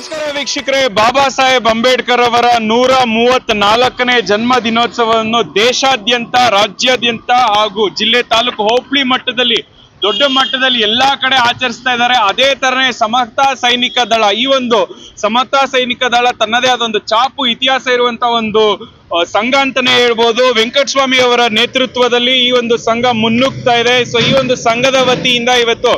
ನಮಸ್ಕಾರ ವೀಕ್ಷಕರೇ. ಬಾಬಾ ಸಾಹೇಬ್ ಅಂಬೇಡ್ಕರ್ ಅವರ ನೂರ ಮೂವತ್ತ್ ನಾಲ್ಕನೇ ಜನ್ಮ ದಿನೋತ್ಸವವನ್ನು ದೇಶಾದ್ಯಂತ, ರಾಜ್ಯಾದ್ಯಂತ ಹಾಗೂ ಜಿಲ್ಲೆ ತಾಲೂಕು ಹೋಬಳಿ ಮಟ್ಟದಲ್ಲಿ, ದೊಡ್ಡ ಮಟ್ಟದಲ್ಲಿ ಎಲ್ಲಾ ಕಡೆ ಆಚರಿಸ್ತಾ ಇದ್ದಾರೆ. ಅದೇ ತರನೇ ಸಮತಾ ಸೈನಿಕ ದಳ, ಈ ಒಂದು ಸಮತಾ ಸೈನಿಕ ದಳ ತನ್ನದೇ ಆದ ಒಂದು ಚಾಪು ಇತಿಹಾಸ ಇರುವಂತ ಒಂದು ಸಂಘ ಅಂತಾನೆ ಹೇಳ್ಬೋದು. ವೆಂಕಟಸ್ವಾಮಿ ಅವರ ನೇತೃತ್ವದಲ್ಲಿ ಈ ಒಂದು ಸಂಘ ಮುನ್ನುಗ್ತಾ ಇದೆ. ಸೊ ಈ ಒಂದು ಸಂಘದ ವತಿಯಿಂದ ಇವತ್ತು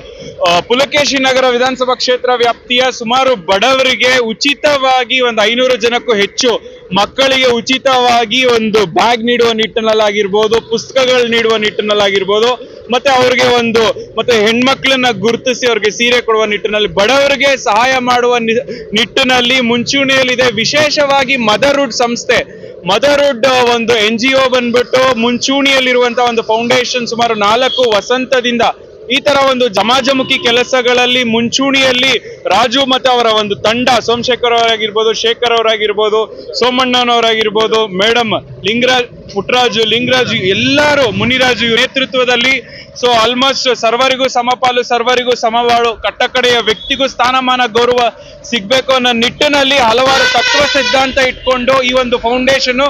ಪುಲಕೇಶಿ ನಗರ ವಿಧಾನಸಭಾ ಕ್ಷೇತ್ರ ವ್ಯಾಪ್ತಿಯ ಸುಮಾರು ಬಡವರಿಗೆ ಉಚಿತವಾಗಿ ಒಂದು ಐನೂರು ಜನಕ್ಕೂ ಹೆಚ್ಚು ಮಕ್ಕಳಿಗೆ ಉಚಿತವಾಗಿ ಒಂದು ಬ್ಯಾಗ್ ನೀಡುವ ನಿಟ್ಟಿನಲ್ಲಾಗಿರ್ಬೋದು, ಪುಸ್ತಕಗಳು ನೀಡುವ ನಿಟ್ಟಿನಲ್ಲಾಗಿರ್ಬೋದು, ಮತ್ತೆ ಅವ್ರಿಗೆ ಒಂದು, ಮತ್ತೆ ಹೆಣ್ಮಕ್ಳನ್ನ ಗುರುತಿಸಿ ಅವ್ರಿಗೆ ಸೀರೆ ಕೊಡುವ ನಿಟ್ಟಿನಲ್ಲಿ ಬಡವರಿಗೆ ಸಹಾಯ ಮಾಡುವ ನಿಟ್ಟಿನಲ್ಲಿ ಮುಂಚೂಣಿಯಲ್ಲಿದೆ. ವಿಶೇಷವಾಗಿ ಮದರ್ಹುಡ್ ಸಂಸ್ಥೆ. ಮದರ್ಹುಡ್ ಒಂದು ಎನ್ ಜಿ ಒ ಬಂದ್ಬಿಟ್ಟು ಮುಂಚೂಣಿಯಲ್ಲಿರುವಂತಹ ಒಂದು ಫೌಂಡೇಶನ್ ಸುಮಾರು ನಾಲ್ಕು ವಸಂತದಿಂದ ಈ ತರ ಒಂದು ಜಮಾಜಮುಖಿ ಕೆಲಸಗಳಲ್ಲಿ ಮುಂಚೂಣಿಯಲ್ಲಿ ರಾಜು ಮತ್ತೆ ಅವರ ಒಂದು ತಂಡ, ಸೋಮಶೇಖರ್ ಅವರಾಗಿರ್ಬೋದು, ಶೇಖರ್ ಅವರಾಗಿರ್ಬೋದು, ಸೋಮಣ್ಣನವರಾಗಿರ್ಬೋದು ಮೇಡಮ್ ಲಿಂಗರಾಜ್ ಪುಟ್ರಾಜು, ಲಿಂಗರಾಜು, ಎಲ್ಲರೂ ಮುನಿರಾಜು ನೇತೃತ್ವದಲ್ಲಿ. ಸೊ ಆಲ್ಮೋಸ್ಟ್ ಸರ್ವರಿಗೂ ಸಮಪಾಲು, ಸರ್ವರಿಗೂ ಸಮವಾಳು, ಕಟ್ಟಕಡೆಯ ವ್ಯಕ್ತಿಗೂ ಸ್ಥಾನಮಾನ ಗೌರವ ಸಿಗ್ಬೇಕು ಅನ್ನೋ ನಿಟ್ಟಿನಲ್ಲಿ ಹಲವಾರು ತತ್ವ ಸಿದ್ಧಾಂತ ಇಟ್ಕೊಂಡು ಈ ಒಂದು ಫೌಂಡೇಶನ್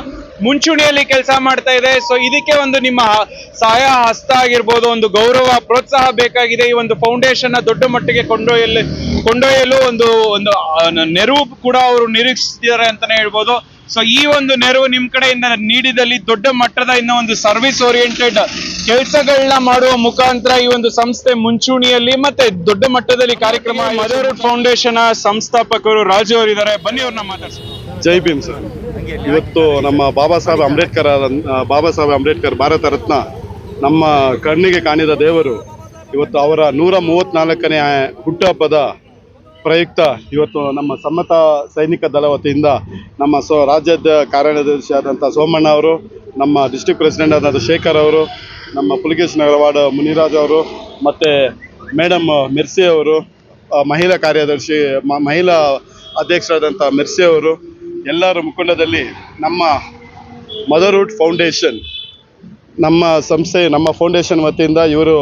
ಮುಂಚೂಣಿಯಲ್ಲಿ ಕೆಲಸ ಮಾಡ್ತಾ ಇದೆ. ಸೊ ಇದಕ್ಕೆ ಒಂದು ನಿಮ್ಮ ಸಹಾಯ ಹಸ್ತ ಆಗಿರ್ಬೋದು ಒಂದು ಗೌರವ ಪ್ರೋತ್ಸಾಹ ಬೇಕಾಗಿದೆ ಈ ಒಂದು ಫೌಂಡೇಶನ್ನ ದೊಡ್ಡ ಮಟ್ಟಿಗೆ ಕೊಂಡೊಯ್ಯಲು ಕೊಂಡೊಯ್ಯಲು ಒಂದು ಒಂದು ನೆರವು ಕೂಡ ಅವರು ನಿರೀಕ್ಷಿಸಿದ್ದಾರೆ ಅಂತಾನೆ ಹೇಳ್ಬೋದು. ಸೊ ಈ ಒಂದು ನೆರವು ನಿಮ್ ಕಡೆಯಿಂದ ನೀಡಿದಲ್ಲಿ ದೊಡ್ಡ ಮಟ್ಟದ ಇನ್ನೊಂದು ಸರ್ವಿಸ್ ಓರಿಯೆಂಟೆಡ್ ಕೆಲಸಗಳನ್ನ ಮಾಡುವ ಮುಖಾಂತರ ಈ ಒಂದು ಸಂಸ್ಥೆ ಮುಂಚೂಣಿಯಲ್ಲಿ ಮತ್ತೆ ದೊಡ್ಡ ಮಟ್ಟದಲ್ಲಿ ಕಾರ್ಯಕ್ರಮ ಮದರ್ ಫೌಂಡೇಶನ್ ಸಂಸ್ಥಾಪಕರು ರಾಜು ಅವರಿದ್ದಾರೆ. ಬನ್ನಿ ಅವ್ರನ್ನ ಮಾತಾಡ್ಸಿ ಜೈ ಭೀಮ್ ಸರ್. ಇವತ್ತು ನಮ್ಮ ಬಾಬಾ ಸಾಹೇಬ್ ಅಂಬೇಡ್ಕರ್ ಬಾಬಾ ಸಾಹೇಬ್ ಅಂಬೇಡ್ಕರ್ ಭಾರತ ರತ್ನ ನಮ್ಮ ಕಣ್ಣಿಗೆ ಕಾಣಿದ ದೇವರು, ಇವತ್ತು ಅವರ ನೂರ ಮೂವತ್ತ್ನಾಲ್ಕನೇ ಹುಟ್ಟುಹಬ್ಬದ ಪ್ರಯುಕ್ತ ಇವತ್ತು ನಮ್ಮ ಸಮ್ಮತ ಸೈನಿಕ ದಳ ವತಿಯಿಂದ ನಮ್ಮ ಸೊ ರಾಜ್ಯದ ಕಾರ್ಯದರ್ಶಿ ಆದಂಥ ಸೋಮಣ್ಣ ಅವರು, ನಮ್ಮ ಡಿಸ್ಟಿಕ್ ಪ್ರೆಸಿಡೆಂಟ್ ಆದಂಥ ಶೇಖರ್ ಅವರು, ನಮ್ಮ ಪುಲಿಕೇಶ್ ವಾರ್ಡ್ ಮುನಿರಾಜ್ ಅವರು, ಮತ್ತು ಮೇಡಮ್ ಮೆರ್ಸಿ ಅವರು ಮಹಿಳಾ ಕಾರ್ಯದರ್ಶಿ ಮಹಿಳಾ ಅಧ್ಯಕ್ಷರಾದಂಥ ಮೆರ್ಸಿ ಅವರು ಎಲ್ಲರ ಮುಖಂಡದಲ್ಲಿ ನಮ್ಮ ಮದರ್ಹುಡ್ ಫೌಂಡೇಶನ್ ನಮ್ಮ ಸಂಸ್ಥೆ, ನಮ್ಮ ಫೌಂಡೇಶನ್ ವತಿಯಿಂದ ಇವರು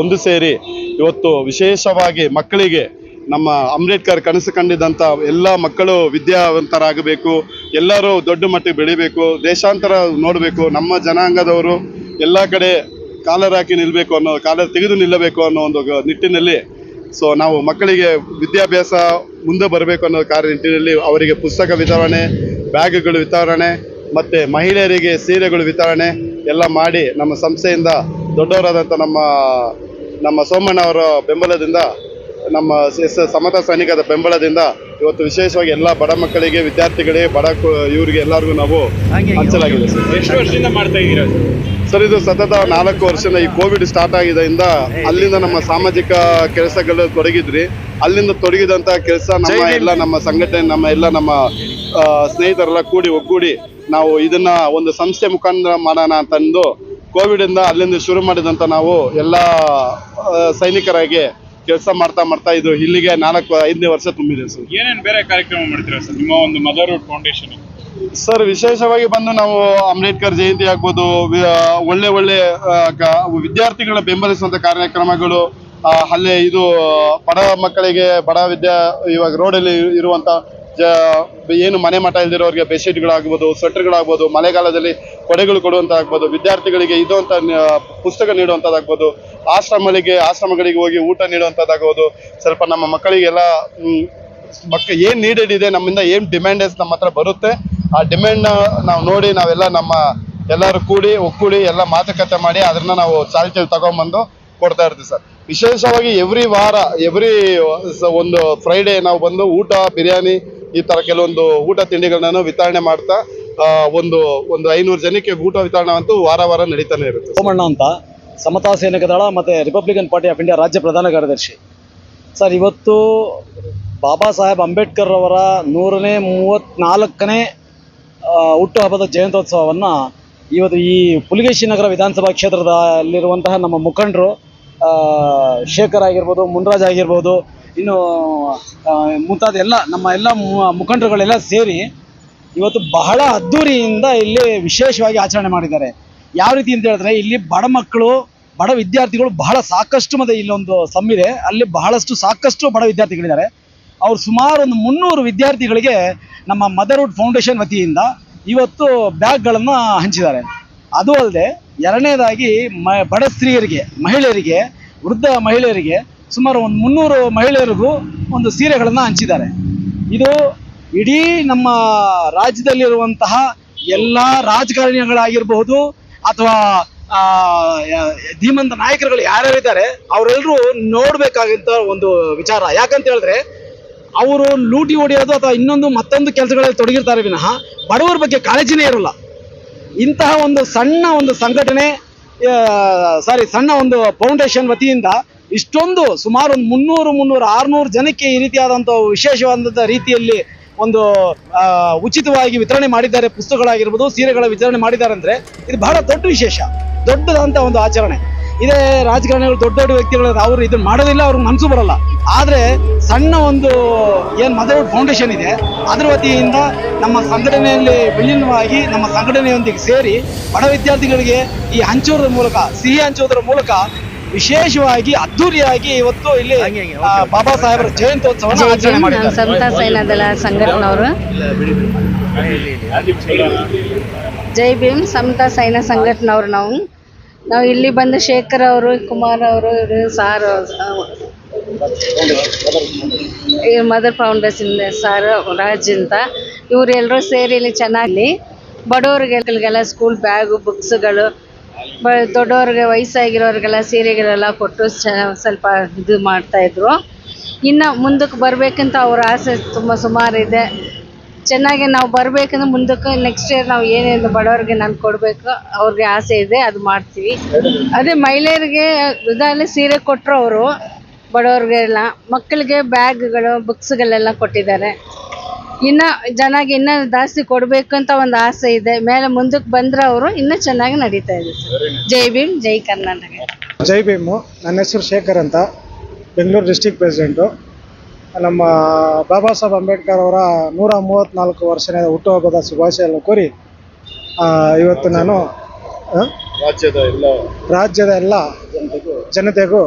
ಒಂದು ಸೇರಿ ಇವತ್ತು ವಿಶೇಷವಾಗಿ ಮಕ್ಕಳಿಗೆ ನಮ್ಮ ಅಂಬೇಡ್ಕರ್ ಕನಸು ಕಂಡಿದ್ದಂಥ ಎಲ್ಲ ಮಕ್ಕಳು ವಿದ್ಯಾವಂತರಾಗಬೇಕು, ಎಲ್ಲರೂ ದೊಡ್ಡ ಮಟ್ಟಿಗೆ ಬೆಳಿಬೇಕು, ದೇಶಾಂತರ ನೋಡಬೇಕು, ನಮ್ಮ ಜನಾಂಗದವರು ಎಲ್ಲ ಕಡೆ ಕಾಲರಾಕಿ ನಿಲ್ಲಬೇಕು ಅನ್ನೋ ಕಾಲ ತೆಗೆದು ನಿಲ್ಲಬೇಕು ಅನ್ನೋ ಒಂದು ನಿಟ್ಟಿನಲ್ಲಿ ಸೊ ನಾವು ಮಕ್ಕಳಿಗೆ ವಿದ್ಯಾಭ್ಯಾಸ ಮುಂದೆ ಬರಬೇಕು ಅನ್ನೋ ಕಾರ್ಯ ನಿಟ್ಟಿನಲ್ಲಿ ಅವರಿಗೆ ಪುಸ್ತಕ ವಿತರಣೆ, ಬ್ಯಾಗ್ಗಳು ವಿತರಣೆ, ಮತ್ತು ಮಹಿಳೆಯರಿಗೆ ಸೀರೆಗಳು ವಿತರಣೆ ಎಲ್ಲ ಮಾಡಿ ನಮ್ಮ ಸಂಸ್ಥೆಯಿಂದ ದೊಡ್ಡವರಾದಂಥ ನಮ್ಮ ನಮ್ಮ ಸೋಮಣ್ಣವರ ಬೆಂಬಲದಿಂದ, ನಮ್ಮ ಸಮತಾ ಸೈನಿಕದ ಬೆಂಬಲದಿಂದ ಇವತ್ತು ವಿಶೇಷವಾಗಿ ಎಲ್ಲ ಬಡ ಮಕ್ಕಳಿಗೆ ವಿದ್ಯಾರ್ಥಿಗಳಿಗೆ ಬಡ ಕು- ಇವರಿಗೆ ಎಲ್ಲರಿಗೂ ನಾವು ಹಂಚಲಾಗಿದೆ ಸರ್. ಎಷ್ಟು ವರ್ಷದಿಂದ ಮಾಡ್ತಾ ಇದ್ದೀರಾ ಸರ್? ಇದು ಸತತ ನಾಲ್ಕು ವರ್ಷದಿಂದ ಈ ಕೋವಿಡ್ ಸ್ಟಾರ್ಟ್ ಆಗಿದ್ದರಿಂದ ಅಲ್ಲಿಂದ ನಮ್ಮ ಸಾಮಾಜಿಕ ಕೆಲಸಗಳು ತೊಡಗಿದ್ರಿ. ಅಲ್ಲಿಂದ ತೊಡಗಿದಂತ ಕೆಲಸ ನಮ್ಮ ಎಲ್ಲ ನಮ್ಮ ಸಂಘಟನೆ ನಮ್ಮ ಎಲ್ಲ ನಮ್ಮ ಸ್ನೇಹಿತರೆಲ್ಲ ಕೂಡಿ ಒಗ್ಗೂಡಿ ನಾವು ಇದನ್ನ ಒಂದು ಸಂಸ್ಥೆ ಮುಖಾಂತರ ಮಾಡೋಣ ಅಂತಂದು ಕೋವಿಡ್ ಇಂದ ಅಲ್ಲಿಂದ ಶುರು ಮಾಡಿದಂತ ನಾವು ಎಲ್ಲ ಸೈನಿಕರಾಗಿ ಕೆಲಸ ಮಾಡ್ತಾ ಮಾಡ್ತಾ ಇದು ಇಲ್ಲಿಗೆ ನಾಲ್ಕು ಐದನೇ ವರ್ಷ ತುಂಬಿದೆ ಸರ್. ಏನೇನು ಬೇರೆ ಕಾರ್ಯಕ್ರಮ ಮಾಡ್ತೀರಾ ಸರ್? ನಿಮ್ಮ ಒಂದು ಮದರ್ಹುಡ್ ಫೌಂಡೇಶನ್ ಸರ್ ವಿಶೇಷವಾಗಿ ಬಂದು ನಾವು ಅಂಬೇಡ್ಕರ್ ಜಯಂತಿ ಆಗ್ಬೋದು ಒಳ್ಳೆ ಒಳ್ಳೆ ವಿದ್ಯಾರ್ಥಿಗಳ ಬೆಂಬಲಿಸುವಂತ ಕಾರ್ಯಕ್ರಮಗಳು ಅಲ್ಲೇ ಇದು ಬಡ ಮಕ್ಕಳಿಗೆ ಬಡ ವಿದ್ಯಾ ಇವಾಗ ರೋಡಲ್ಲಿ ಇರುವಂತ ಏನು ಮನೆ ಮಠ ಇಲ್ದಿರೋರಿಗೆ ಬೆಡ್ಶೀಟ್ಗಳಾಗ್ಬೋದು ಸ್ವೆಟರ್ಗಳಾಗ್ಬೋದು ಮಳೆಗಾಲದಲ್ಲಿ ಕೊಡೆಗಳು ಕೊಡುವಂತ ಆಗ್ಬೋದು ವಿದ್ಯಾರ್ಥಿಗಳಿಗೆ ಇದು ಅಂತ ಪುಸ್ತಕ ನೀಡುವಂಥದ್ದಾಗ್ಬೋದು ಆಶ್ರಮಗಳಿಗೆ ಆಶ್ರಮಗಳಿಗೆ ಹೋಗಿ ಊಟ ನೀಡುವಂಥದ್ದಾಗ್ಬೋದು ಸ್ವಲ್ಪ ನಮ್ಮ ಮಕ್ಕಳಿಗೆಲ್ಲ ಮಕ್ಕ, ಏನು ನೀಡೆಡ್ ಇದೆ, ನಮ್ಮಿಂದ ಏನು ಡಿಮ್ಯಾಂಡಸ್ ನಮ್ಮ ಹತ್ರ ಬರುತ್ತೆ, ಆ ಡಿಮ್ಯಾಂಡ್ ನಾವು ನೋಡಿ ನಾವೆಲ್ಲ ನಮ್ಮ ಎಲ್ಲರೂ ಕೂಡಿ ಒಕ್ಕೂಡಿ ಎಲ್ಲ ಮಾತುಕತೆ ಮಾಡಿ ಅದನ್ನ ನಾವು ಚಾಲ್ತಿಯಲ್ಲಿ ತಗೊಂಡ್ಬಂದು ಕೊಡ್ತಾ ಇರ್ತೀವಿ ಸರ್ ವಿಶೇಷವಾಗಿ ಎವ್ರಿ ವಾರ ಎವ್ರಿ ಒಂದು ಫ್ರೈಡೇ ನಾವು ಬಂದು ಊಟ, ಬಿರಿಯಾನಿ ಈ ತರ ಕೆಲವೊಂದು ಊಟ ತಿಂಡಿಗಳನ್ನ ವಿತರಣೆ ಮಾಡ್ತಾ ಒಂದು ಒಂದು ಐನೂರು ಜನಕ್ಕೆ ಊಟ ವಿತರಣೆ ಅಂತೂ ವಾರ ವಾರ ನಡೀತಾನೆ ಇರುತ್ತೆ. ಸೋಮಣ್ಣ ಅಂತ ಸಮತಾ ಸೈನಿಕ ದಳ ಮತ್ತು ರಿಪಬ್ಲಿಕನ್ ಪಾರ್ಟಿ ಆಫ್ ಇಂಡಿಯಾ ರಾಜ್ಯ ಪ್ರಧಾನ ಕಾರ್ಯದರ್ಶಿ. ಸರ್, ಇವತ್ತು ಬಾಬಾ ಸಾಹೇಬ್ ಅಂಬೇಡ್ಕರ್ ಅವರ ನೂರನೇ ಮೂವತ್ತ್ನಾಲ್ಕನೇ ಹುಟ್ಟುಹಬ್ಬದ ಜಯಂತ್ಯೋತ್ಸವವನ್ನು ಇವತ್ತು ಈ ಪುಲಿಗೇಶಿ ನಗರ ವಿಧಾನಸಭಾ ಕ್ಷೇತ್ರದಲ್ಲಿರುವಂತಹ ನಮ್ಮ ಮುಖಂಡರು ಶೇಖರ್ ಆಗಿರ್ಬೋದು, ಮುನ್ರಾಜ್ ಆಗಿರ್ಬೋದು, ಇನ್ನು ಮುಂತಾದ ಎಲ್ಲ ನಮ್ಮ ಎಲ್ಲ ಮುಖಂಡರುಗಳೆಲ್ಲ ಸೇರಿ ಇವತ್ತು ಬಹಳ ಅದ್ದೂರಿಯಿಂದ ಇಲ್ಲಿ ವಿಶೇಷವಾಗಿ ಆಚರಣೆ ಮಾಡಿದ್ದಾರೆ. ಯಾವ ರೀತಿ ಅಂತ ಹೇಳಿದ್ರೆ ಇಲ್ಲಿ ಬಡ ಮಕ್ಕಳು, ಬಡ ವಿದ್ಯಾರ್ಥಿಗಳು ಬಹಳ ಸಾಕಷ್ಟು ಮತ್ತೆ ಇಲ್ಲೊಂದು ಸಮ್ಮಿದೆ ಅಲ್ಲಿ ಬಹಳಷ್ಟು ಸಾಕಷ್ಟು ಬಡ ವಿದ್ಯಾರ್ಥಿಗಳಿದ್ದಾರೆ. ಅವ್ರು ಸುಮಾರು ಒಂದು ಮುನ್ನೂರು ವಿದ್ಯಾರ್ಥಿಗಳಿಗೆ ನಮ್ಮ ಮದರ್ವುಡ್ ಫೌಂಡೇಶನ್ ವತಿಯಿಂದ ಇವತ್ತು ಬ್ಯಾಗ್ಗಳನ್ನು ಹಂಚಿದ್ದಾರೆ. ಅದು ಅಲ್ಲದೆ ಎರಡನೇದಾಗಿ ಮ, ಬಡ ಸ್ತ್ರೀಯರಿಗೆ, ಮಹಿಳೆಯರಿಗೆ, ವೃದ್ಧ ಮಹಿಳೆಯರಿಗೆ ಸುಮಾರು ಒಂದು ಮುನ್ನೂರು ಮಹಿಳೆಯರಿಗೂ ಒಂದು ಸೀರೆಗಳನ್ನು ಹಂಚಿದ್ದಾರೆ. ಇದು ಇಡೀ ನಮ್ಮ ರಾಜ್ಯದಲ್ಲಿರುವಂತಹ ಎಲ್ಲ ರಾಜಕಾರಣಿಗಳಾಗಿರಬಹುದು ಅಥವಾ ಧೀಮಂತ ನಾಯಕರುಗಳು ಯಾರ್ಯಾರಿದ್ದಾರೆ ಅವರೆಲ್ಲರೂ ನೋಡ್ಬೇಕಾಗಿಂತ ಒಂದು ವಿಚಾರ. ಯಾಕಂತ ಹೇಳಿದ್ರೆ, ಅವರು ಲೂಟಿ ಹೊಡೆಯೋದು ಅಥವಾ ಇನ್ನೊಂದು ಮತ್ತೊಂದು ಕೆಲಸಗಳಲ್ಲಿ ತೊಡಗಿರ್ತಾರೆ ವಿನಃ ಬಡವರ ಬಗ್ಗೆ ಕಾಳಜಿನೇ ಇರಲ್ಲ. ಇಂತಹ ಒಂದು ಸಣ್ಣ ಒಂದು ಸಂಘಟನೆ ಸಾರಿ ಸಣ್ಣ ಒಂದು ಫೌಂಡೇಶನ್ ವತಿಯಿಂದ ಇಷ್ಟೊಂದು ಸುಮಾರು ಒಂದು ಮುನ್ನೂರು ಮುನ್ನೂರು, ಆರುನೂರು ಜನಕ್ಕೆ ಈ ರೀತಿಯಾದಂಥ ವಿಶೇಷವಾದಂಥ ರೀತಿಯಲ್ಲಿ ಒಂದು ಉಚಿತವಾಗಿ ವಿತರಣೆ ಮಾಡಿದ್ದಾರೆ ಪುಸ್ತಕಗಳಾಗಿರ್ಬೋದು, ಸೀರೆಗಳ ವಿತರಣೆ ಮಾಡಿದ್ದಾರೆ ಅಂದ್ರೆ ಇದು ಬಹಳ ದೊಡ್ಡ ವಿಶೇಷ, ದೊಡ್ಡದಂತ ಒಂದು ಆಚರಣೆ. ಇದೇ ರಾಜಕಾರಣಿಗಳು ದೊಡ್ಡ ದೊಡ್ಡ ವ್ಯಕ್ತಿಗಳು ಅವರು ಇದನ್ನ ಮಾಡೋದಿಲ್ಲ, ಅವ್ರಿಗೆ ಮನಸ್ಸು ಬರಲ್ಲ. ಆದರೆ ಸಣ್ಣ ಒಂದು, ಏನು ಮದರ್ ಫೌಂಡೇಶನ್ ಇದೆ, ಅದರ ವತಿಯಿಂದ ನಮ್ಮ ಸಂಘಟನೆಯಲ್ಲಿ ವಿಲೀನವಾಗಿ ನಮ್ಮ ಸಂಘಟನೆಯೊಂದಿಗೆ ಸೇರಿ ಬಡ ವಿದ್ಯಾರ್ಥಿಗಳಿಗೆ ಈ ಹಂಚೋದ್ರ ಮೂಲಕ, ಸಿಹಿ ಹಂಚೋದ್ರ ಮೂಲಕ ವಿಶೇಷವಾಗಿ ಅದ್ದೂರಿಯಾಗಿ ಇವತ್ತು ಇಲ್ಲಿ ಬಾಬಾ ಸಾಹೇಬರ ಜಯಂತ್ಯೋತ್ಸವ ಆಚರಣೆ ಮಾಡಿದ್ದಾರೆ. ಸಂಘಟನವರು. ಜೈ ಭೀಮ್ ಸಮತಾ ಸೈನ್ಯ ಸಂಘಟನವ್ರು ನಾವು. ನಾವು ಇಲ್ಲಿ ಬಂದು ಶೇಖರ್ ಅವರು ಕುಮಾರ್ ಅವರು ಇವ್ರು sir mother foundation sir Raj ಅಂತ. ಇವರೆಲ್ಲರೂ ಸೇರಿ ಇಲ್ಲಿ ಚೆನ್ನಾಗಿ ಬಡವರಿಗೆಲ್ಲ ಸ್ಕೂಲ್ ಬ್ಯಾಗು ಬುಕ್ಸ್ಗಳು ಬ ದೊಡ್ಡವ್ರಿಗೆ ವಯಸ್ಸಾಗಿರೋರಿಗೆಲ್ಲ ಸೀರೆಗಳೆಲ್ಲ ಕೊಟ್ಟು ಸ್ವಲ್ಪ ಇದು ಮಾಡ್ತಾಯಿದ್ರು ಇನ್ನು ಮುಂದಕ್ಕೆ ಬರಬೇಕಂತ ಅವ್ರ ಆಸೆ ತುಂಬ ಸುಮಾರಿದೆ ಚೆನ್ನಾಗಿ ನಾವು ಬರಬೇಕಂದ್ರೆ ಮುಂದಕ್ಕೆ ನೆಕ್ಸ್ಟ್ ಇಯರ್ ನಾವು ಏನೇನು ಬಡವ್ರಿಗೆ ನಾನು ಕೊಡಬೇಕು, ಅವ್ರಿಗೆ ಆಸೆ ಇದೆ, ಅದು ಮಾಡ್ತೀವಿ. ಅದೇ ಮಹಿಳೆಯರಿಗೆ ಉದಾಹರಣೆ ಸೀರೆ ಕೊಟ್ಟರು ಅವರು, ಬಡವ್ರಿಗೆಲ್ಲ. ಮಕ್ಕಳಿಗೆ ಬ್ಯಾಗ್ಗಳು ಬುಕ್ಸ್ಗಳೆಲ್ಲ ಕೊಟ್ಟಿದ್ದಾರೆ. ಇನ್ನು ಚೆನ್ನಾಗಿ ಇನ್ನ ಜಾಸ್ತಿ ಅಂತ ಒಂದು ಆಸೆ ಇದೆ. ಮೇಲೆ ಮುಂದಕ್ಕೆ ಬಂದ್ರೆ ಅವರು ಇನ್ನೂ ಚೆನ್ನಾಗಿ ನಡೀತಾ ಇದೆ. ಸರ್ ಜೈ ಭೀಮ್ ಜೈ ಕರ್ನಾಟಕ. ಜೈ ಭೀಮು. ನನ್ನ ಹೆಸರು ಶೇಖರ್ ಅಂತ. Bengaluru district president. ನಮ್ಮ ಬಾಬಾ ಸಾಹೇಬ್ ಅಂಬೇಡ್ಕರ್ ಅವರ ನೂರ ಮೂವತ್ತ್ನಾಲ್ಕು ವರ್ಷದ ಹುಟ್ಟುಹಬ್ಬದ ಶುಭಾಶಯನ್ನು ಕೋರಿ ಆ, ಇವತ್ತು ನಾನು ಆ, ರಾಜ್ಯದ ಎಲ್ಲ ರಾಜ್ಯದ ಎಲ್ಲ ಜನತೆಗೂ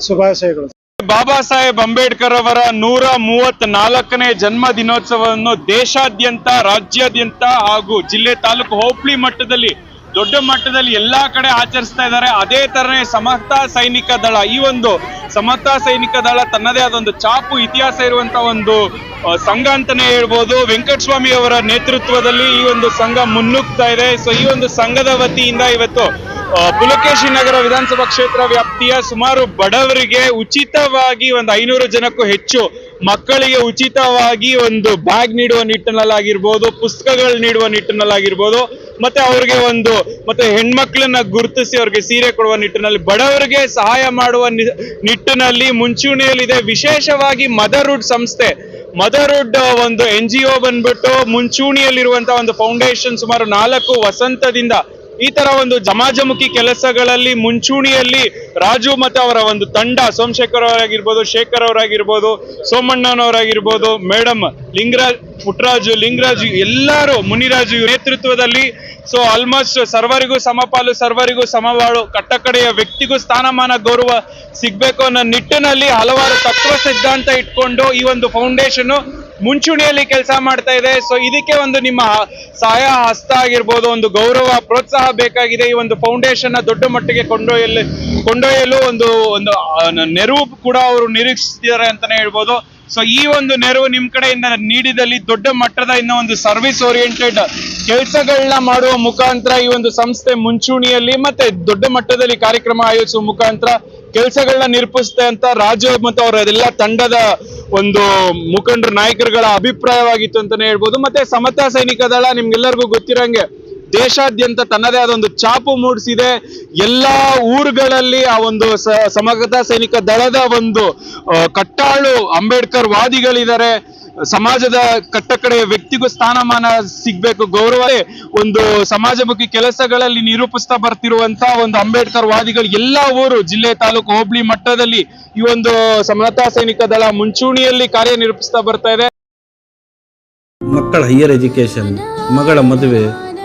ಶುಭಾಶಯಗಳು. ಬಾಬಾ ಸಾಹೇಬ್ ಅಂಬೇಡ್ಕರ್ ಅವರ ನೂರ ಮೂವತ್ತ್ ನಾಲ್ಕನೇ ಜನ್ಮ ದಿನೋತ್ಸವವನ್ನು ದೇಶಾದ್ಯಂತ, ರಾಜ್ಯಾದ್ಯಂತ ಹಾಗೂ ಜಿಲ್ಲೆ ತಾಲೂಕು ಹೋಬಳಿ ಮಟ್ಟದಲ್ಲಿ, ದೊಡ್ಡ ಮಟ್ಟದಲ್ಲಿ ಎಲ್ಲಾ ಕಡೆ ಆಚರಿಸ್ತಾ ಇದ್ದಾರೆ. ಅದೇ ತರನೇ ಸಮತಾ ಸೈನಿಕ ದಳ, ಈ ಒಂದು ಸಮತಾ ಸೈನಿಕ ದಳ ತನ್ನದೇ ಆದ ಒಂದು ಚಾಪು ಇತಿಹಾಸ ಇರುವಂತ ಒಂದು ಸಂಘ ಅಂತಾನೆ ಹೇಳ್ಬೋದು. ವೆಂಕಟಸ್ವಾಮಿ ಅವರ ನೇತೃತ್ವದಲ್ಲಿ ಈ ಒಂದು ಸಂಘ ಮುನ್ನುಗ್ತಾ ಇದೆ. ಸೊ ಈ ಒಂದು ಸಂಘದ ವತಿಯಿಂದ ಇವತ್ತು ಪುಲಕೇಶಿ ನಗರ ವಿಧಾನಸಭಾ ಕ್ಷೇತ್ರ ವ್ಯಾಪ್ತಿಯ ಸುಮಾರು ಬಡವರಿಗೆ ಉಚಿತವಾಗಿ ಒಂದು ಐನೂರು ಜನಕ್ಕೂ ಹೆಚ್ಚು ಮಕ್ಕಳಿಗೆ ಉಚಿತವಾಗಿ ಒಂದು ಬ್ಯಾಗ್ ನೀಡುವ ನಿಟ್ಟಿನಲ್ಲಾಗಿರ್ಬೋದು, ಪುಸ್ತಕಗಳು ನೀಡುವ ನಿಟ್ಟಿನಲ್ಲಾಗಿರ್ಬೋದು, ಮತ್ತೆ ಅವ್ರಿಗೆ ಒಂದು, ಮತ್ತೆ ಹೆಣ್ಮಕ್ಳನ್ನ ಗುರುತಿಸಿ ಅವ್ರಿಗೆ ಸೀರೆ ಕೊಡುವ ನಿಟ್ಟಿನಲ್ಲಿ ಬಡವರಿಗೆ ಸಹಾಯ ಮಾಡುವ ನಿಟ್ಟಿನಲ್ಲಿ ಮುಂಚೂಣಿಯಲ್ಲಿದೆ. ವಿಶೇಷವಾಗಿ ಮದರ್ವುಡ್ ಸಂಸ್ಥೆ. ಮದರ್ವುಡ್ ಒಂದು ಎನ್ ಜಿ ಒ ಬಂದ್ಬಿಟ್ಟು ಮುಂಚೂಣಿಯಲ್ಲಿರುವಂತಹ ಒಂದು ಫೌಂಡೇಶನ್ ಸುಮಾರು ನಾಲ್ಕು ವಸಂತದಿಂದ ಈ ತರ ಒಂದು ಜಮಾಜಮುಖಿ ಕೆಲಸಗಳಲ್ಲಿ ಮುಂಚೂಣಿಯಲ್ಲಿ ರಾಜು ಮತ್ತೆ ಅವರ ಒಂದು ತಂಡ, ಸೋಮಶೇಖರ್ ಅವರಾಗಿರ್ಬೋದು, ಶೇಖರ್ ಅವರಾಗಿರ್ಬೋದು, ಸೋಮಣ್ಣನವರಾಗಿರ್ಬೋದು ಮೇಡಮ್ ಲಿಂಗರಾಜ್ ಪುಟ್ಟರಾಜು ಲಿಂಗರಾಜು, ಎಲ್ಲರೂ ಮುನಿರಾಜು ನೇತೃತ್ವದಲ್ಲಿ. ಸೊ ಆಲ್ಮೋಸ್ಟ್ ಸರ್ವರಿಗೂ ಸಮಪಾಲು, ಸರ್ವರಿಗೂ ಸಮವಾಳು, ಕಟ್ಟಕಡೆಯ ವ್ಯಕ್ತಿಗೂ ಸ್ಥಾನಮಾನ ಗೌರವ ಸಿಗ್ಬೇಕು ಅನ್ನೋ ನಿಟ್ಟಿನಲ್ಲಿ ಹಲವಾರು ತತ್ವ ಸಿದ್ಧಾಂತ ಇಟ್ಕೊಂಡು ಈ ಒಂದು ಫೌಂಡೇಶನ್ ಮುಂಚೂಣಿಯಲ್ಲಿ ಕೆಲಸ ಮಾಡ್ತಾ ಇದೆ. ಸೊ ಇದಕ್ಕೆ ಒಂದು ನಿಮ್ಮ ಸಹಾಯ ಹಸ್ತ ಆಗಿರ್ಬೋದು, ಒಂದು ಗೌರವ, ಪ್ರೋತ್ಸಾಹ ಬೇಕಾಗಿದೆ ಈ ಒಂದು ಫೌಂಡೇಶನ್ನ ದೊಡ್ಡ ಮಟ್ಟಿಗೆ ಕೊಂಡೊಯ್ಯಲು ಕೊಂಡೊಯ್ಯಲು ಒಂದು ಒಂದು ನೆರವು ಕೂಡ ಅವರು ನಿರೀಕ್ಷಿಸಿದ್ದಾರೆ ಅಂತಾನೆ ಹೇಳ್ಬೋದು. ಸೊ ಈ ಒಂದು ನೆರವು ನಿಮ್ ಕಡೆಯಿಂದ ನೀಡಿದಲ್ಲಿ ದೊಡ್ಡ ಮಟ್ಟದ ಇನ್ನ ಒಂದು ಸರ್ವಿಸ್ ಓರಿಯೆಂಟೆಡ್ ಕೆಲಸಗಳನ್ನ ಮಾಡುವ ಮುಖಾಂತರ ಈ ಒಂದು ಸಂಸ್ಥೆ ಮುಂಚೂಣಿಯಲ್ಲಿ ಮತ್ತೆ ದೊಡ್ಡ ಮಟ್ಟದಲ್ಲಿ ಕಾರ್ಯಕ್ರಮ ಆಯೋಜಿಸುವ ಮುಖಾಂತರ ಕೆಲಸಗಳನ್ನ ನಿರ್ಪಿಸುತ್ತೆ ಅಂತ ರಾಜು ಮತ್ತು ಅವರ ಎಲ್ಲ ತಂಡದ ಒಂದು ಮುಖಂಡರ, ನಾಯಕರುಗಳ ಅಭಿಪ್ರಾಯವಾಗಿತ್ತು ಅಂತಾನೆ ಹೇಳ್ಬೋದು. ಮತ್ತೆ ಸಮತಾ ಸೈನಿಕ ದಳ ನಿಮ್ಗೆಲ್ಲರಿಗೂ ಗೊತ್ತಿರಂಗೆ ದೇಶಾದ್ಯಂತ ತನ್ನದೇ ಆದ ಒಂದು ಚಾಪು ಮೂಡಿಸಿದೆ. ಎಲ್ಲಾ ಊರುಗಳಲ್ಲಿ ಆ ಒಂದು ಸಮಗ್ರತಾ ಸೈನಿಕ ದಳದ ಒಂದು ಕಟ್ಟಾಳು ಅಂಬೇಡ್ಕರ್ ವಾದಿಗಳಿದ್ದಾರೆ. ಸಮಾಜದ ಕಟ್ಟಕಡೆ ವ್ಯಕ್ತಿಗೂ ಸ್ಥಾನಮಾನ ಸಿಗ್ಬೇಕು. ಗೌರವವೇ, ಒಂದು ಸಮಾಜಮುಖಿ ಕೆಲಸಗಳಲ್ಲಿ ನಿರೂಪಿಸ್ತಾ ಬರ್ತಿರುವಂತ ಒಂದು ಅಂಬೇಡ್ಕರ್ ವಾದಿಗಳು ಎಲ್ಲ ಊರು, ಜಿಲ್ಲೆ, ತಾಲೂಕು, ಹೋಬಳಿ ಮಟ್ಟದಲ್ಲಿ ಈ ಒಂದು ಸಮತಾ ಸೈನಿಕ ದಳ ಮುಂಚೂಣಿಯಲ್ಲಿ ಕಾರ್ಯನಿರೂಪಿಸ್ತಾ ಬರ್ತಾ ಇದೆ. ಮಕ್ಕಳ ಹೈಯರ್ ಎಜುಕೇಶನ್ ಮಗಳ ಮದುವೆ